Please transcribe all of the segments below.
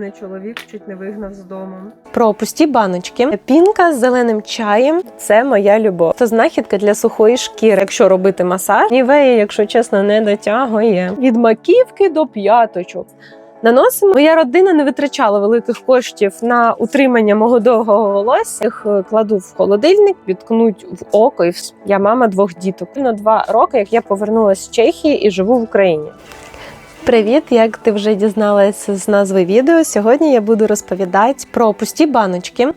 Мене чоловік чуть не вигнав з дому. Про пусті баночки. Пінка з зеленим чаєм це моя любов. Це знахідка для сухої шкіри. Якщо робити масаж, нівея, якщо чесно, не дотягує від маківки до п'яточок. Наносимо. Моя родина не витрачала великих коштів на утримання мого довгого волосся. Їх е, кладу в холодильник, відкнуть в око. І я мама двох діток. На два роки, як я повернулася з Чехії і живу в Україні. Привіт! Як ти вже дізналася з назви відео, сьогодні я буду розповідати про пусті баночки.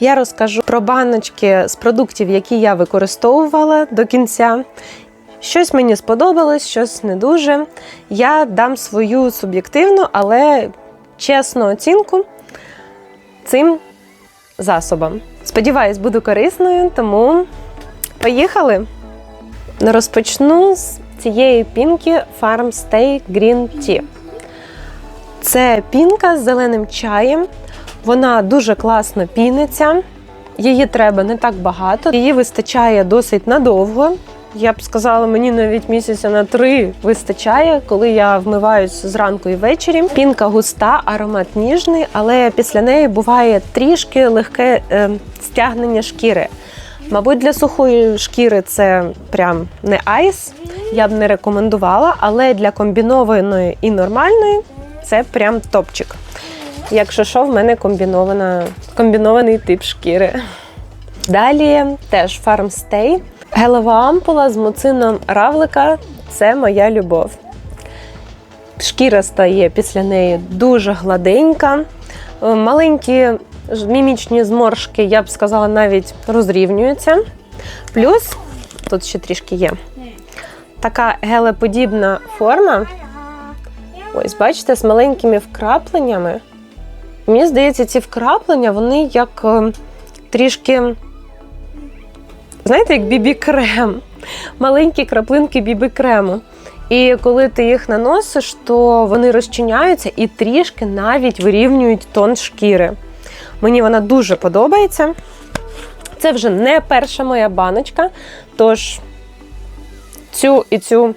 Я розкажу про баночки з продуктів, які я використовувала до кінця. Щось мені сподобалось, щось не дуже. Я дам свою суб'єктивну, але чесну оцінку цим засобам. Сподіваюсь, буду корисною, тому поїхали! Розпочну з цієї пінки Farm Stay Green Tea. Це пінка з зеленим чаєм. Вона дуже класно піниться. Її треба не так багато. Її вистачає досить надовго. Я б сказала, мені навіть місяця на три вистачає, коли я вмиваюсь зранку і ввечері. Пінка густа, аромат ніжний, але після неї буває трішки легке е, стягнення шкіри. Мабуть, для сухої шкіри це прям не айс, я б не рекомендувала, але для комбінованої і нормальної це прям топчик. Якщо що, в мене комбінована, комбінований тип шкіри. Далі теж Farmstay. Гелева ампула з муцином равлика це моя любов. Шкіра стає після неї дуже гладенька. Маленькі мімічні зморшки, я б сказала, навіть розрівнюються. Плюс, тут ще трішки є, така гелеподібна форма. Ось, бачите, з маленькими вкрапленнями. Мені здається, ці вкраплення, вони як е, трішки, знаєте, як бібі-крем. Маленькі краплинки бібі-крему. І коли ти їх наносиш, то вони розчиняються і трішки навіть вирівнюють тон шкіри. Мені вона дуже подобається. Це вже не перша моя баночка, тож цю і цю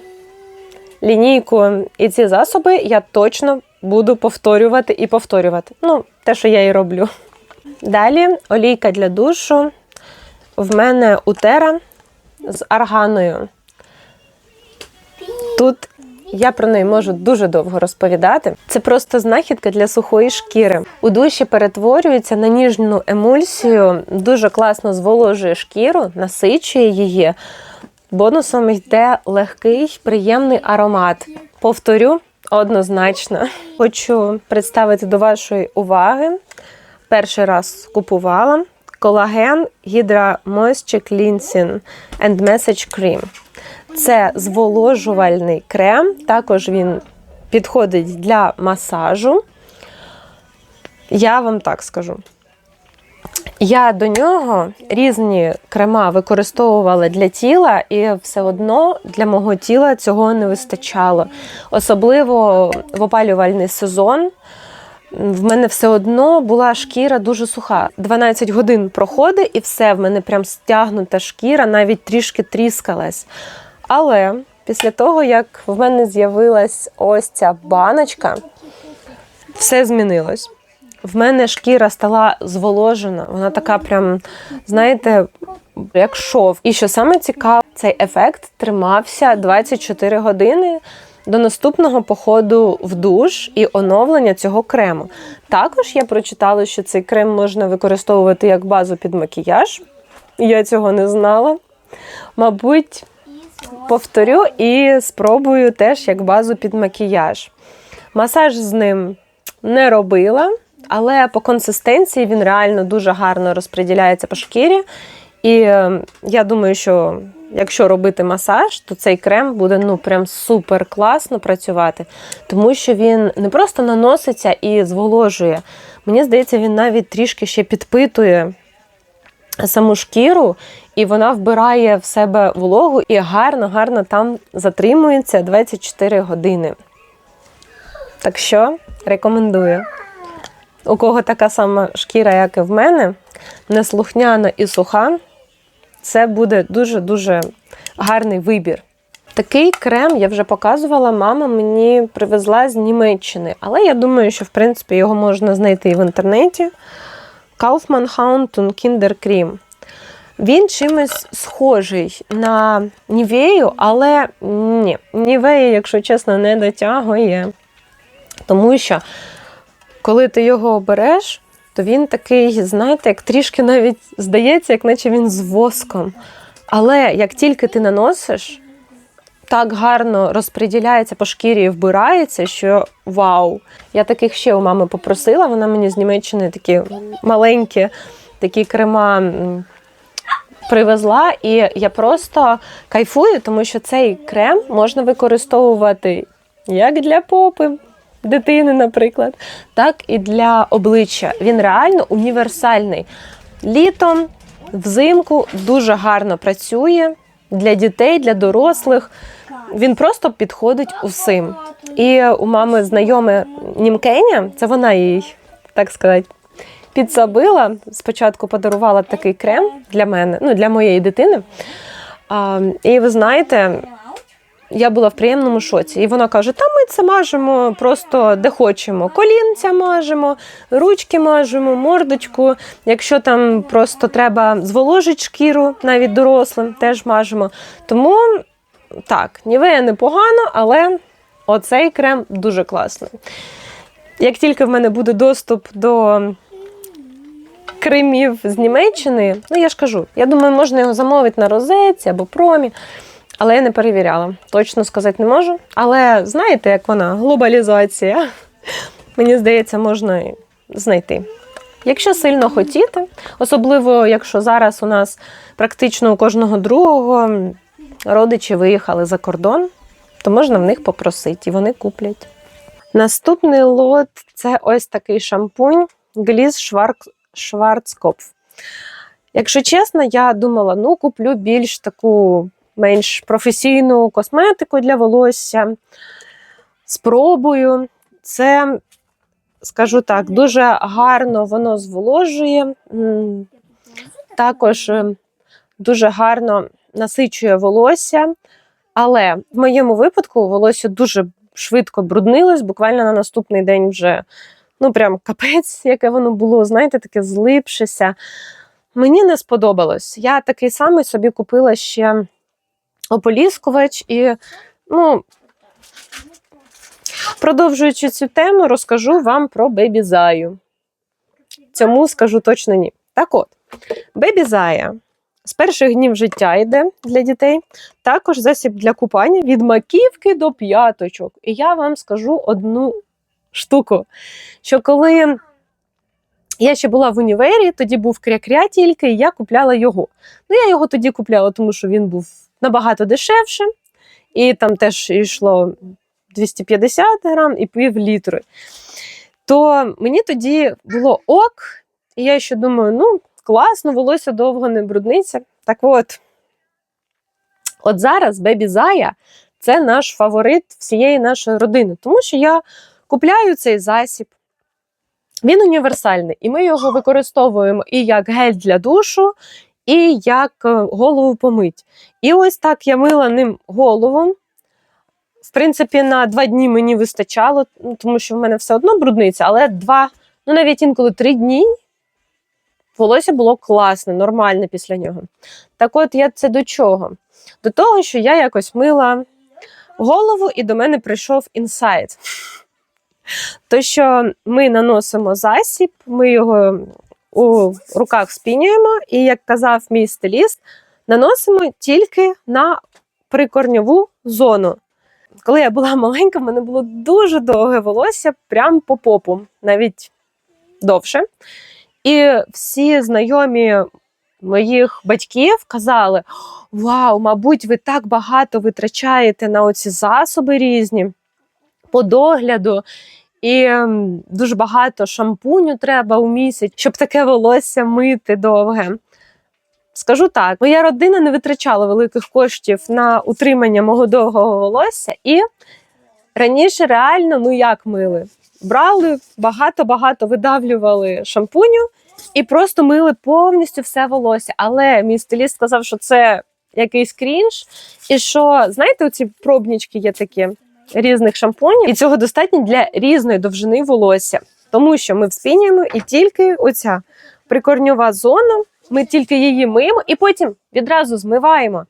лінійку і ці засоби я точно буду повторювати і повторювати. Ну, те, що я і роблю. Далі олійка для душу. В мене утера з арганою. Тут я про неї можу дуже довго розповідати. Це просто знахідка для сухої шкіри. У душі перетворюється на ніжну емульсію, дуже класно зволожує шкіру, насичує її. Бонусом йде легкий, приємний аромат. Повторю однозначно. Хочу представити до вашої уваги. Перший раз купувала колаген Hydra Moisture Cleansing and Message Cream. Це зволожувальний крем, також він підходить для масажу. Я вам так скажу. Я до нього різні крема використовувала для тіла, і все одно для мого тіла цього не вистачало. Особливо в опалювальний сезон. В мене все одно була шкіра дуже суха. 12 годин проходить, і все, в мене прям стягнута шкіра, навіть трішки тріскалась. Але після того, як в мене з'явилась ось ця баночка, все змінилось. В мене шкіра стала зволожена, вона така прям, знаєте, як шов. І що саме цікаво, цей ефект тримався 24 години до наступного походу в душ і оновлення цього крему. Також я прочитала, що цей крем можна використовувати як базу під макіяж. Я цього не знала. Мабуть, повторю і спробую теж як базу під макіяж. Масаж з ним не робила, але по консистенції він реально дуже гарно розподіляється по шкірі. І е, я думаю, що якщо робити масаж, то цей крем буде ну прям супер класно працювати, тому що він не просто наноситься і зволожує. Мені здається, він навіть трішки ще підпитує саму шкіру, і вона вбирає в себе вологу і гарно-гарно там затримується 24 години. Так що рекомендую. У кого така сама шкіра, як і в мене, неслухняна і суха, це буде дуже-дуже гарний вибір. Такий крем я вже показувала, мама мені привезла з Німеччини, але я думаю, що в принципі його можна знайти і в інтернеті. Kaufmann Haunton Kinder Cream. Він чимось схожий на Нівею, але ні, Нівея, якщо чесно, не дотягує. Тому що, коли ти його береш, то він такий, знаєте, як трішки навіть здається, як наче він з воском. Але як тільки ти наносиш, так гарно розподіляється по шкірі і вбирається, що вау! Я таких ще у мами попросила. Вона мені з Німеччини такі маленькі такі крема привезла. І я просто кайфую, тому що цей крем можна використовувати як для попи. Дитини, наприклад, так і для обличчя. Він реально універсальний. Літом, взимку дуже гарно працює для дітей, для дорослих. Він просто підходить усім. І у мами знайоме Німкеня, це вона їй, так сказати, підсобила. Спочатку подарувала такий крем для мене, ну для моєї дитини. А, і ви знаєте, я була в приємному шоці. І вона каже: Та ми це мажемо просто де хочемо. Колінця мажемо, ручки мажемо, мордочку. Якщо там просто треба зволожити шкіру, навіть дорослим, теж мажемо. Тому так, нівея непогано, але оцей крем дуже класний. Як тільки в мене буде доступ до кремів з Німеччини, ну я ж кажу, я думаю, можна його замовити на розетці або промі. Але я не перевіряла. Точно сказати не можу. Але знаєте, як вона глобалізація. Мені здається, можна знайти. Якщо сильно хотіти, особливо якщо зараз у нас практично у кожного другого родичі виїхали за кордон, то можна в них попросити, і вони куплять. Наступний лот це ось такий шампунь Гліз Шварцкопф. Якщо чесно, я думала, ну куплю більш таку менш професійну косметику для волосся. Спробую. Це, скажу так, дуже гарно воно зволожує. Також е, дуже гарно насичує волосся. Але в моєму випадку волосся дуже швидко бруднилось, буквально на наступний день вже ну прям капець, яке воно було, знаєте, таке злипшеся. Мені не сподобалось. Я такий самий собі купила ще ополіскувач і, ну, продовжуючи цю тему, розкажу вам про Zaya. Цьому скажу точно ні. Так от, Zaya з перших днів життя йде для дітей. Також засіб для купання від маківки до п'яточок. І я вам скажу одну штуку, що коли я ще була в універі, тоді був кря-кря тільки, і я купляла його. Ну, я його тоді купляла, тому що він був набагато дешевше, і там теж йшло 250 грам і пів літри. То мені тоді було ок, і я ще думаю, ну, класно, волосся довго не брудниться. Так от, от зараз Бебі Зая це наш фаворит всієї нашої родини, тому що я купляю цей засіб. Він універсальний, і ми його використовуємо і як гель для душу, і як е, голову помить. І ось так я мила ним голову. В принципі, на два дні мені вистачало, ну, тому що в мене все одно брудниця, але два, ну навіть інколи три дні волосся було класне, нормальне після нього. Так от я це до чого? До того, що я якось мила голову, і до мене прийшов інсайт. То, що ми наносимо засіб, ми його у руках спінюємо, і, як казав мій стиліст, наносимо тільки на прикорньову зону. Коли я була маленька, в мене було дуже довге волосся, прямо по попу, навіть довше. І всі знайомі моїх батьків казали: Вау, мабуть, ви так багато витрачаєте на оці засоби різні по догляду. І ем, дуже багато шампуню треба у місяць, щоб таке волосся мити довге. Скажу так, моя родина не витрачала великих коштів на утримання мого довгого волосся, і раніше реально, ну як мили, брали багато-багато видавлювали шампуню і просто мили повністю все волосся. Але мій стиліст сказав, що це якийсь крінж. І що, знаєте, оці пробнічки є такі різних шампунів, і цього достатньо для різної довжини волосся. Тому що ми вспінюємо і тільки оця прикорньова зона, ми тільки її миємо і потім відразу змиваємо.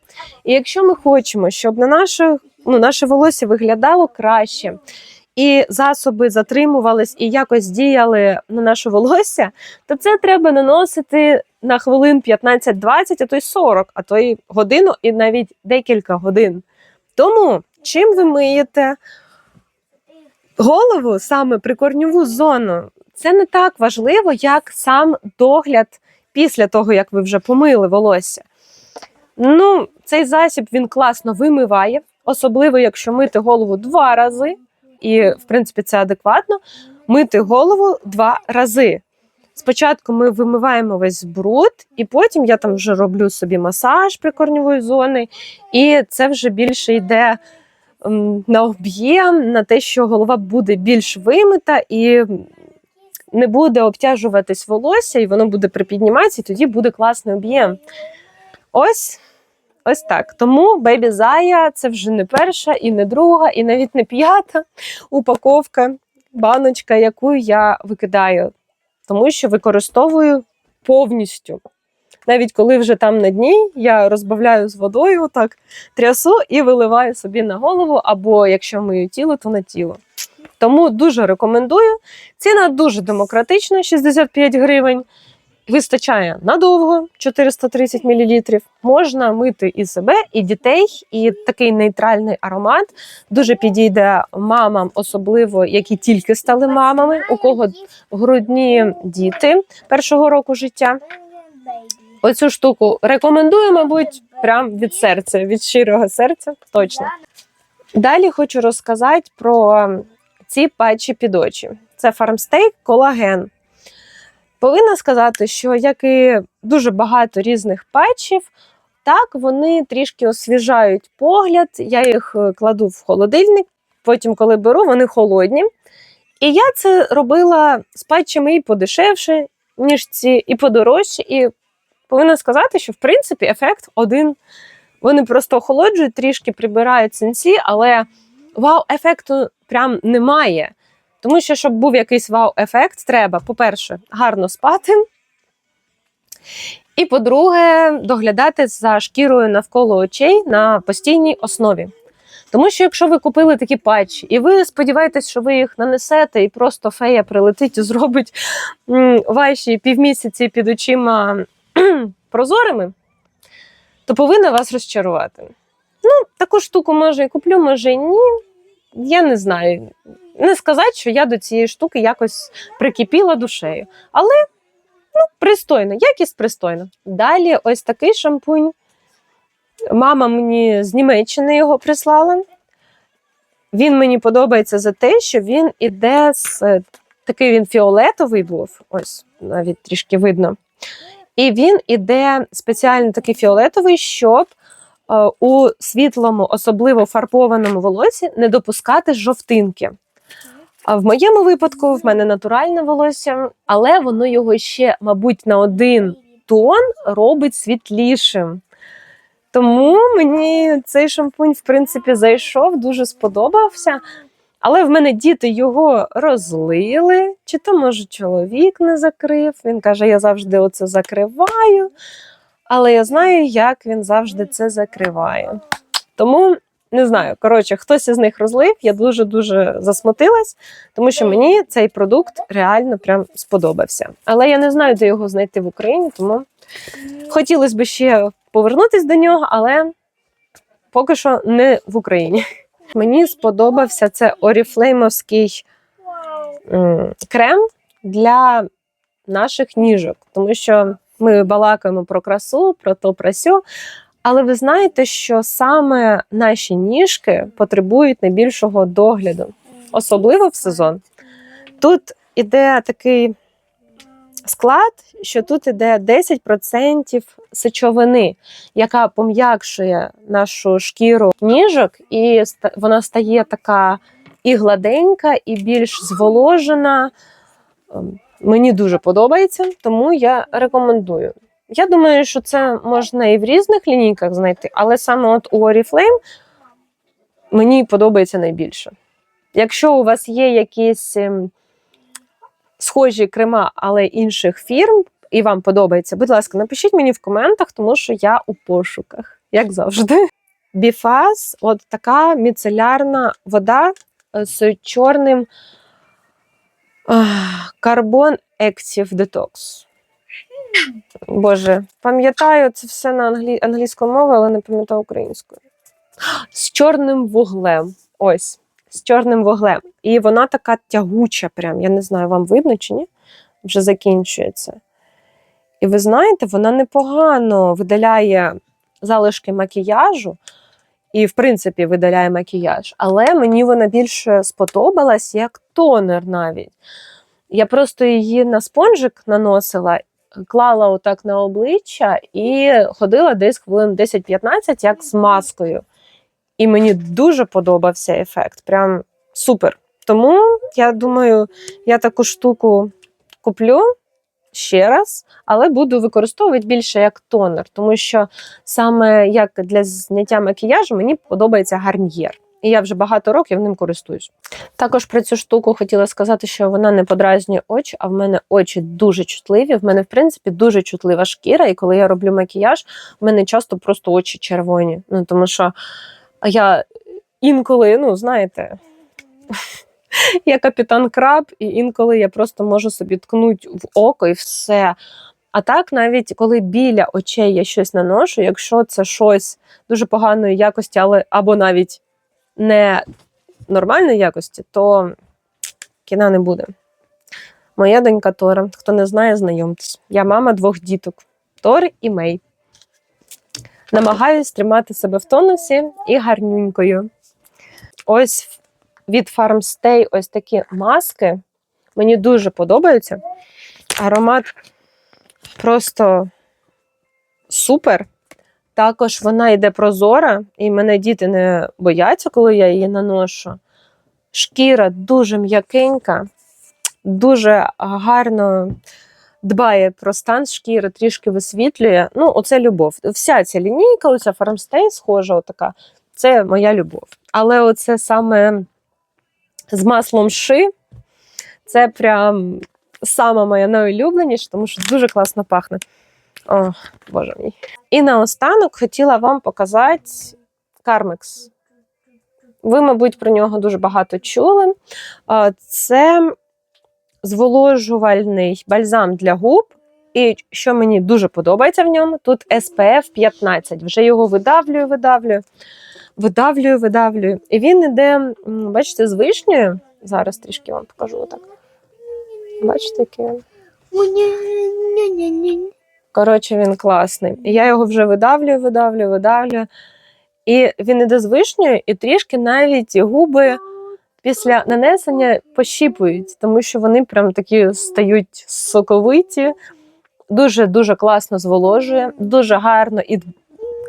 І якщо ми хочемо, щоб на наше, ну, наше волосся виглядало краще, і засоби затримувались і якось діяли на наше волосся, то це треба наносити на хвилин 15-20, а то й 40, а то й годину і навіть декілька годин. Тому чим ви миєте голову саме прикорньову зону, це не так важливо, як сам догляд після того, як ви вже помили волосся. Ну, цей засіб він класно вимиває, особливо якщо мити голову два рази, і в принципі це адекватно. Мити голову два рази. Спочатку ми вимиваємо весь бруд, і потім я там вже роблю собі масаж прикорньової зони, і це вже більше йде на об'єм, на те, що голова буде більш вимита і не буде обтяжуватись волосся, і воно буде припідніматися, і тоді буде класний об'єм. Ось. Ось так. Тому Baby Zaya це вже не перша, і не друга, і навіть не п'ята упаковка, баночка, яку я викидаю, тому що використовую повністю. Навіть коли вже там на дні, я розбавляю з водою, так трясу і виливаю собі на голову, або якщо мию тіло, то на тіло. Тому дуже рекомендую. Ціна дуже демократична, 65 гривень. Вистачає надовго 430 мл. Можна мити і себе, і дітей, і такий нейтральний аромат дуже підійде мамам, особливо які тільки стали мамами, у кого грудні діти першого року життя. Оцю штуку рекомендую, мабуть, прям від серця, від щирого серця. Точно. Далі хочу розказати про ці патчі під очі. Це фармстейк колаген. Повинна сказати, що як і дуже багато різних патчів, так вони трішки освіжають погляд. Я їх е, кладу в холодильник, потім, коли беру, вони холодні. І я це робила з патчами і подешевше, ніж ці, і подорожче. І повинна сказати, що в принципі ефект один. Вони просто охолоджують, трішки прибирають сенсі, але вау-ефекту прям немає. Тому що, щоб був якийсь вау-ефект, треба, по-перше, гарно спати. І, по-друге, доглядати за шкірою навколо очей на постійній основі. Тому що, якщо ви купили такі патчі, і ви сподіваєтесь, що ви їх нанесете, і просто фея прилетить і зробить ваші півмісяці під очима прозорими, то повинна вас розчарувати. Ну, таку штуку може і куплю, може і ні. Я не знаю. Не сказати, що я до цієї штуки якось прикипіла душею. Але ну, пристойно, якість пристойна. Далі ось такий шампунь. Мама мені з Німеччини його прислала. Він мені подобається за те, що він іде з е, такий він фіолетовий був, ось навіть трішки видно. І він іде спеціально такий фіолетовий, щоб е, у світлому, особливо фарбованому волосі не допускати жовтинки. А в моєму випадку в мене натуральне волосся, але воно його ще, мабуть, на один тон робить світлішим. Тому мені цей шампунь, в принципі, зайшов, дуже сподобався. Але в мене діти його розлили, чи то, може, чоловік не закрив. Він каже, я завжди оце закриваю. Але я знаю, як він завжди це закриває. Тому не знаю. Коротше, хтось із них розлив, я дуже-дуже засмутилась, тому що мені цей продукт реально прям сподобався. Але я не знаю, де його знайти в Україні, тому хотілося б ще повернутися до нього, але поки що не в Україні. Мені сподобався це оріфлеймовський крем для наших ніжок, тому що ми балакаємо про красу, про то про сьо. Але ви знаєте, що саме наші ніжки потребують найбільшого догляду, особливо в сезон. Тут іде такий склад, що тут іде 10% сечовини, яка пом'якшує нашу шкіру ніжок, і вона стає така і гладенька, і більш зволожена. Ем, Мені дуже подобається, тому я рекомендую. Я думаю, що це можна і в різних лінійках знайти, але саме от у Oriflame мені подобається найбільше. Якщо у вас є якісь ем, схожі крема, але інших фірм, і вам подобається, будь ласка, напишіть мені в коментах, тому що я у пошуках, як завжди. Біфаз от така міцелярна вода е, з чорним карбон Active Detox. Боже, пам'ятаю це все на англі... англійською мовою, але не пам'ятаю українською. З чорним вуглем. Ось, з чорним вуглем. І вона така тягуча, прям. Я не знаю, вам видно чи ні? Вже закінчується. І ви знаєте, вона непогано видаляє залишки макіяжу. І, в принципі, видаляє макіяж. Але мені вона більше сподобалась як тонер навіть. Я просто її на спонжик наносила, клала отак на обличчя і ходила десь хвилин 10-15, як з маскою. І мені дуже подобався ефект. Прям супер. Тому я думаю, я таку штуку куплю ще раз, але буду використовувати більше як тонер, тому що саме як для зняття макіяжу мені подобається гарньєр. І я вже багато років ним користуюсь. Також про цю штуку хотіла сказати, що вона не подразнює очі, а в мене очі дуже чутливі. В мене, в принципі, дуже чутлива шкіра, і коли я роблю макіяж, в мене часто просто очі червоні. Ну тому що я інколи, ну знаєте, я капітан краб, і інколи я просто можу собі ткнути в око і все. А так, навіть коли біля очей я щось наношу, якщо це щось дуже поганої якості, але або навіть не нормальної якості, то кіна не буде. Моя донька Тора. Хто не знає, знайомтесь. Я мама двох діток Тор і Мей. Намагаюсь тримати себе в тонусі і гарнюнькою. Ось від Farmstay ось такі маски. Мені дуже подобаються. Аромат просто супер. Також вона йде прозора, і мене діти не бояться, коли я її наношу. Шкіра дуже м'якенька, дуже гарно дбає про стан шкіри, трішки висвітлює. Ну, оце любов. Вся ця лінійка, оця Farmstay схожа, отака, це моя любов. Але оце саме з маслом ши, це прям сама моя найулюбленіша, тому що дуже класно пахне. О, боже мій. І наостанок хотіла вам показати Carmex. Ви, мабуть, про нього дуже багато чули. Це зволожувальний бальзам для губ. І що мені дуже подобається в ньому, тут SPF 15. Вже його видавлюю, видавлюю, видавлюю, видавлюю. І він іде, бачите, з вишнею. Зараз трішки вам покажу отак. Бачите, який? Коротше, він класний. Я його вже видавлюю, видавлюю, видавлюю. І він іде з вишнею, і трішки навіть губи після нанесення пощіпують, тому що вони прям такі стають соковиті, дуже-дуже класно зволожує, дуже гарно і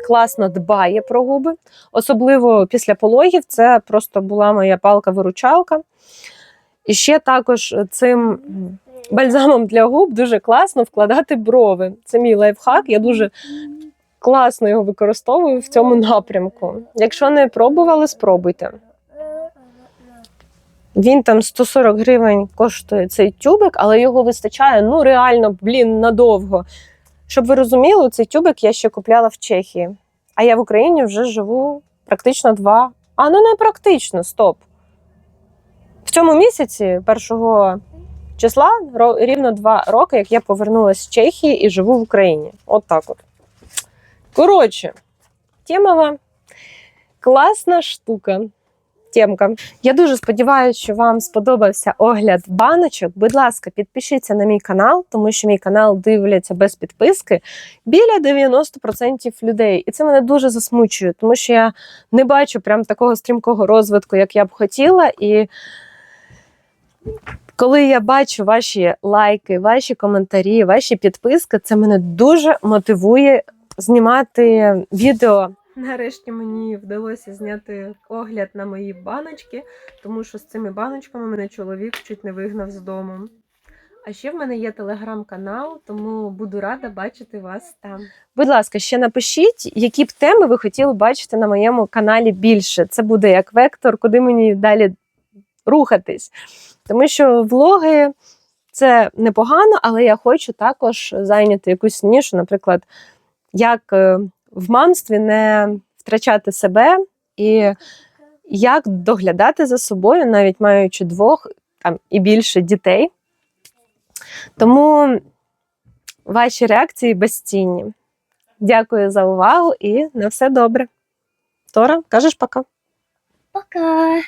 класно дбає про губи. Особливо після пологів це просто була моя палка-виручалка. І ще також цим бальзамом для губ дуже класно вкладати брови. Це мій лайфхак. Я дуже класно його використовую в цьому напрямку. Якщо не пробували, спробуйте. Він там 140 гривень коштує цей тюбик, але його вистачає ну реально, блін, надовго. Щоб ви розуміли, цей тюбик я ще купляла в Чехії. А я в Україні вже живу практично два. А ну не практично, стоп. В цьому місяці, 1 числа, рівно два роки, як я повернулася з Чехії і живу в Україні. От так от. Коротше, темова класна штука. Темка. Я дуже сподіваюся, що вам сподобався огляд баночок. Будь ласка, підпишіться на мій канал, тому що мій канал дивляться без підписки біля 90% людей. І це мене дуже засмучує, тому що я не бачу прям такого стрімкого розвитку, як я б хотіла. І коли я бачу ваші лайки, ваші коментарі, ваші підписки, це мене дуже мотивує знімати відео. Нарешті мені вдалося зняти огляд на мої баночки, тому що з цими баночками мене чоловік чуть не вигнав з дому. А ще в мене є телеграм-канал, тому буду рада бачити вас там. Будь ласка, ще напишіть, які б теми ви хотіли бачити на моєму каналі більше. Це буде як вектор, куди мені далі рухатись. Тому що влоги це непогано, але я хочу також зайняти якусь нішу, наприклад, як е, в мамстві не втрачати себе і як доглядати за собою, навіть маючи двох там, і більше дітей. Тому ваші реакції безцінні. Дякую за увагу і на все добре. Тора, кажеш пока. Пока.